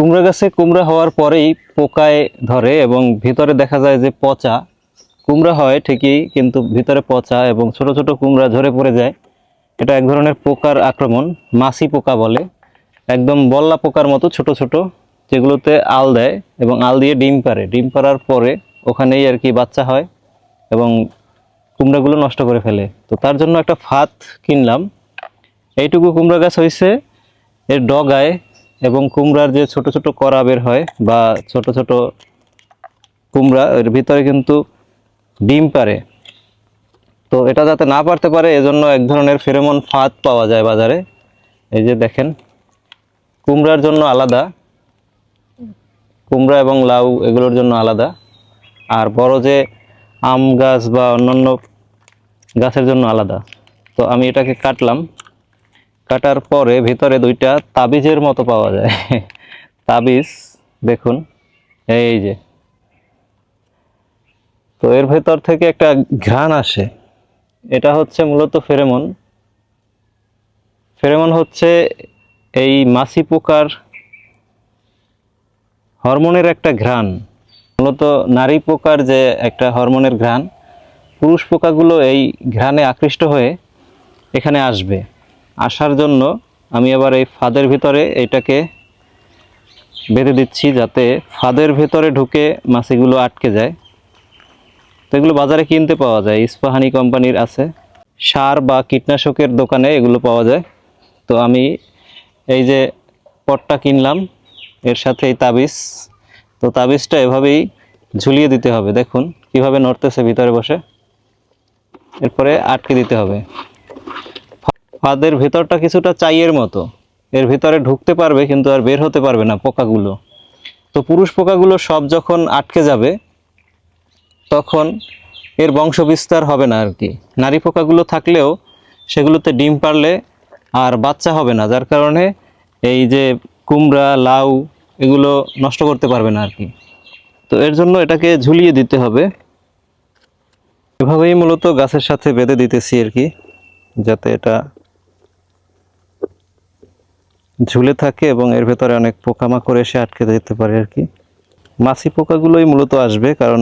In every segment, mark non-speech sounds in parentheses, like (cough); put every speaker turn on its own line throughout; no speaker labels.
কুমড়া গাছে কুমড়া হওয়ার পরেই পোকায় ধরে এবং ভিতরে দেখা যায় যে পচা। কুমড়া হয় ঠিকই, কিন্তু ভিতরে পচা এবং ছোট ছোট কুমড়া ঝরে পড়ে যায়। এটা এক ধরনের পোকার আক্রমণ, মাছি পোকা বলে। একদম বল্লা পোকার মতো ছোট ছোট, যেগুলোতে আল দেয় এবং আল দিয়ে ডিম পারে ডিম পাড়ার পরে ওখানেই আর কি বাচ্চা হয় এবং কুমড়াগুলো নষ্ট করে ফেলে। তো তার জন্য একটা ফাত কিনলাম। এইটুকু কুমড়া গাছ হয়েছে এর ডগায় এবং কুমড়ার যে ছোট ছোট করা বের হয় বা ছোট ছোট কুমড়া, এর ভিতরে কিন্তু ডিম পারে তো এটা যাতে না পারতে পারে, এজন্য এক ধরনের ফেরোমন ফাঁদ পাওয়া যায় বাজারে। এই যে দেখেন, কুমড়ার জন্য আলাদা, কুমড়া এবং লাউ এগুলোর জন্য আলাদা। আর বড় যে আম গাছ বা অন্যান্য গাছের জন্য আলাদা। তো আমি এটাকে কাটলাম। কাটার পরে ভিতরে দুইটা তাবিজের মতো পাওয়া যায়। (laughs) তাবিজ, দেখুন, এই যে। তো এর ভেতর থেকে একটা ঘ্রাণ আসে। এটা হচ্ছে মূলত ফেরেমন। ফেরেমন হচ্ছে এই মাছি পোকার হরমোনের একটা ঘ্রাণ। মূলত নারী পোকার যে একটা হরমোনের ঘ্রাণ, পুরুষ পোকাগুলো এই ঘ্রাণে আকৃষ্ট হয়ে এখানে আসবে। আসার জন্য আমি আবার এই ফাঁদের ভিতরে এটাকে বেঁধে দিচ্ছি যাতে ফাঁদের ভেতরে ঢুকে মাছিগুলো আটকে যায়। তো এগুলো বাজারে কিনতে পাওয়া যায়, ইস্পাহানি কোম্পানির আছে। সার বা কীটনাশকের দোকানে এগুলো পাওয়া যায়। তো আমি এই যে পটটা কিনলাম, এর সাথে এই তাবিজ। তো তাবিজটা এভাবেই ঝুলিয়ে দিতে হবে, দেখুন কীভাবে নড়তেছে ভিতরে বসে। এরপরে আটকে দিতে হবে। ফাঁদের ভেতরটা কিছুটা চাইয়ের মতো। এর ভেতরে ঢুকতে পারবে কিন্তু আর বের হতে পারবে না পোকাগুলো। তো পুরুষ পোকাগুলো সব যখন আটকে যাবে, তখন এর বংশ বিস্তার হবে না আর কি। নারী পোকাগুলো থাকলেও সেগুলোতে ডিম পারলে আর বাচ্চা হবে না, যার কারণে এই যে কুমড়া, লাউ, এগুলো নষ্ট করতে পারবে না আর কি। তো এর জন্য এটাকে ঝুলিয়ে দিতে হবে। এভাবেই মূলত গাছের সাথে বেঁধে দিতেছি আর কি, যাতে এটা ঝুলে থাকে এবং এর ভেতরে অনেক পোকামাকড় এসে আটকে যেতে পারে আর কি। মাছি পোকাগুলোই মূলত আসবে কারণ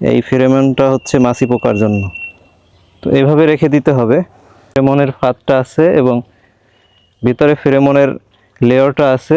এই ফেরেমনটা হচ্ছে মাছি পোকার জন্য। তো এইভাবে রেখে দিতে হবে। ফেরেমনের ফাঁদটা আছে এবং ভিতরে ফেরেমনের লেয়ারটা আছে।